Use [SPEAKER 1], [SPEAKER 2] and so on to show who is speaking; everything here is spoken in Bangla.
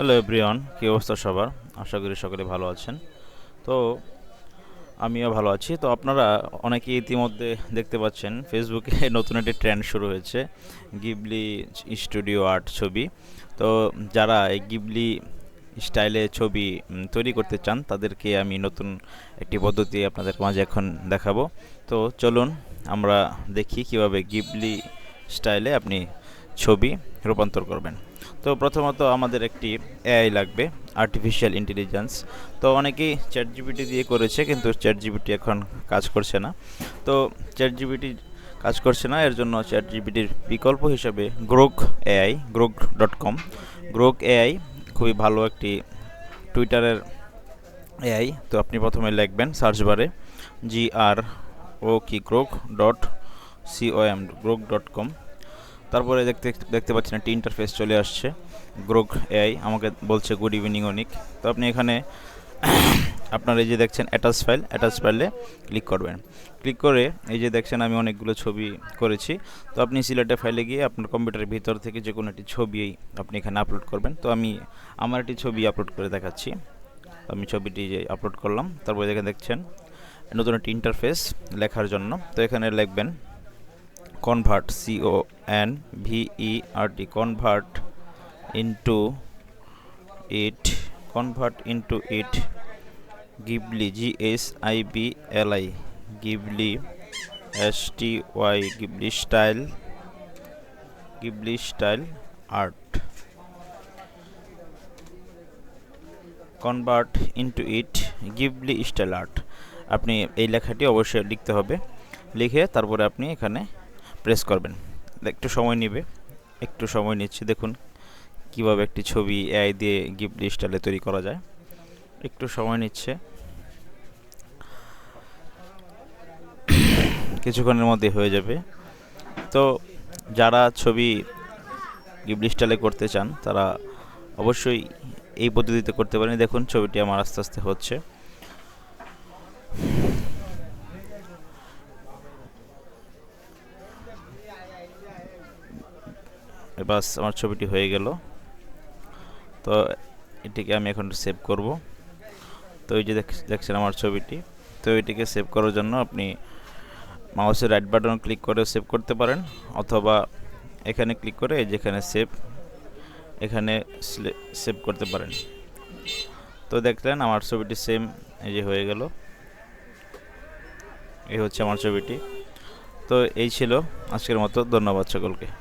[SPEAKER 1] হ্যালো এভরিওয়ান কী অবস্থা সবার? আশা করি সকলে ভালো আছেন। তো, আমিও ভালো আছি। তো আপনারা অনেকেই ইতিমধ্যে দেখতে পাচ্ছেন ফেসবুকে নতুন একটি ট্রেন্ড শুরু হয়েছে গিবলি স্টুডিও আর্ট ছবি। তো, যারা এই গিবলি স্টাইলে ছবি তৈরি করতে চান, তাদেরকে আমি নতুন একটি পদ্ধতি আপনাদের মাঝে এখন দেখাবো। তো, চলুন আমরা দেখি কীভাবে গিবলি স্টাইলে আপনি ছবি রূপান্তর করবেন। তো প্রথমত আমাদের একটি এআই লাগবে আর্টিফিশিয়াল ইন্টেলিজেন্স তো অনেকেই চ্যাট জিপিটি দিয়ে করেছে, কিন্তু চ্যাট জিপিটি এখন কাজ করছে না। তো চ্যাট জিপিটি কাজ করছে না, এর জন্য চ্যাট জিপিটির বিকল্প হিসাবে Grok AI Grok dot com Grok AI খুবই ভালো একটি টুইটারের এআই তো আপনি প্রথমে লিখবেন সার্চ বারে G R O K Grok dot C O M Grok dot com তারপরে দেখতে দেখতে পাচ্ছেন একটি ইন্টারফেস চলে আসছে গ্রোক এআই আমাকে বলছে গুড ইভিনিং অনিক তো আপনি এখানে আপনার এই যে দেখছেন অ্যাটাচ ফাইল অ্যাটাচ ফাইলে ক্লিক করবেন। ক্লিক করে এই যে দেখছেন আমি অনেকগুলো ছবি করেছি। তো আপনি সিলেটে ফাইলে গিয়ে আপনার কম্পিউটারের ভিতর থেকে যে কোনো একটি ছবি আপনি এখানে আপলোড করবেন। তো আমি আমার একটি ছবি আপলোড করে দেখাচ্ছি। আমি ছবিটি যে আপলোড করলাম, তারপরে এখানে দেখছেন নতুন একটি ইন্টারফেস লেখার জন্য। তো এখানে লিখবেন o n v e r t convert into it convert into it ghibli g s i b l i ghibli s t y ghibli style ghibli style art convert into it Ghibli style art আপনি এই লেখাটি অবশ্যই লিখতে হবে লিখে তারপরে আপনি এখানে প্রেস করবেন। একটু সময় নেবে, একটু সময় নিচ্ছে। দেখুন কীভাবে একটি ছবি এআই দিয়ে গিফট স্টাইলে তৈরি করা যায়। একটু সময় নিচ্ছে। কিছুক্ষণের মধ্যে হয়ে যাবে। তো যারা ছবি গিফট স্টাইলে করতে চান, তারা অবশ্যই এই পদ্ধতিতে করতে পারেন। দেখুন ছবিটি আমার আস্তে আস্তে হচ্ছে। বাস আমার ছবিটি হয়ে গেল। তো এটিকে আমি এখন সেভ করব। তো এই যে দেখ- দেখছেন আমার ছবিটি। তো এটিকে সেভ করার জন্য আপনি মাউসের রাইট বাটন ক্লিক করে সেভ করতে পারেন, অথবা এখানে ক্লিক করে যেখানে সেভ এখানে সেভ করতে পারেন। তো দেখলেন আমার ছবিটি সেম এই যে হয়ে গেল। এই হচ্ছে আমার ছবিটি। তো এই ছিল আজকের মতো, ধন্যবাদ সকলকে।